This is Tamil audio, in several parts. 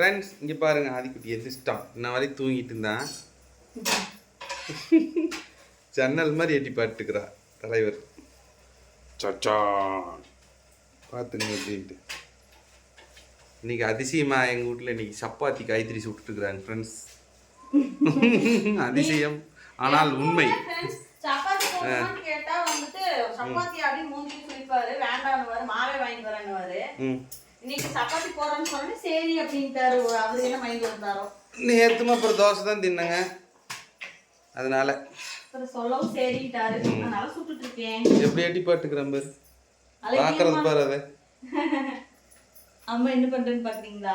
ஃப்ரெண்ட்ஸ் இங்கே பாருங்க ஆதிக்குட்டி எதிர்ஷ்டம் இன்ன வரைக்கும் தூங்கிட்டு இருந்தான் ஜன்னல் மாதிரி எட்டி பாட்டுக்கிறா தலைவர். சச்சா. பார்த்துங்க எப்படின்ட்டு. இன்னைக்கு அதிசயமா எங்கள் வீட்டில் இன்னைக்கு சப்பாத்தி காய்கறி சுட்டுருக்குறாங்க ஃப்ரெண்ட்ஸ் அதிசயம். ஆனால் உண்மை. சப்பாத்தி இன்னைக்கு சப்பாத்தி போடுறேன்னு சொன்னே சரி அப்படின்ட்டாரு. அவரு என்ன மைண்ட் வந்தாரோ நேற்றுமா அப்புறம் தோசை தான் தின்னங்க. அதனால. அப்புறம் சொல்லவும் சரிட்டாரு அதனால சுட்டுட்டு இருக்கேன். எப்படி எட்டி பாட்டுக்கிறேன் பாரு. பார்க்கறது பாரு அதை. அம்மா என்ன பண்றேன்னு பாக்குறீங்களா?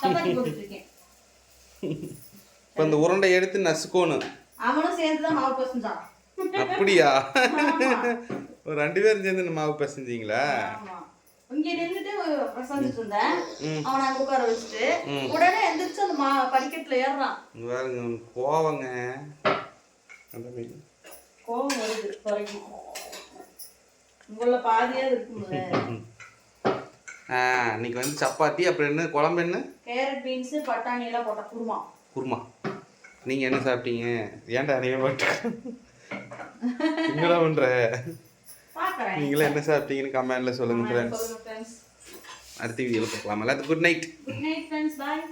சப்பாத்தி போட்டுட்டு இருக்கேன். இப்போ இந்த உருண்டை எடுத்து நசுக்கணும். அவனும் சேர்ந்துதான் மாவு பசஞ்சான். அப்படியா? ஒரு ரெண்டு பேரும் சேர்ந்து மாவு பிசைஞ்சீங்களா? இங்க நின்னுட்டு பிரசஞ்சிட்டு இருந்தேன் அவனை அங்க உட்கார வச்சுட்டு. உடனே எந்திரிச்சு அந்த மா படிக்கட்டுல ஏறுறான். உனக்கு கோவங்க. கோவம் வருது குறைக்கும். உங்கள பாதியாவது இருக்கும்ல ஆ இன்னைக்கு வந்து சப்பாத்தி அப்புறம் என்ன குழம்பு என்ன? கேரட் பீன்ஸ் பட்டாணி எல்லாம் போட்ட குருமா. குருமா. நீங்கள் என்ன சாப்பிட்டீங்க? ஏன்டா அணிய மாட்டேன் என்னடா பண்ற? பாக்குறேன் நீங்களே என்ன சாப்பிட்டீங்கன்னு கமெண்ட்ல சொல்லுங்க ஃப்ரெண்ட்ஸ் அடுத்த வீடியோவில் பார்க்கலாம். எல்லாத்துக்கும் good night good night friends bye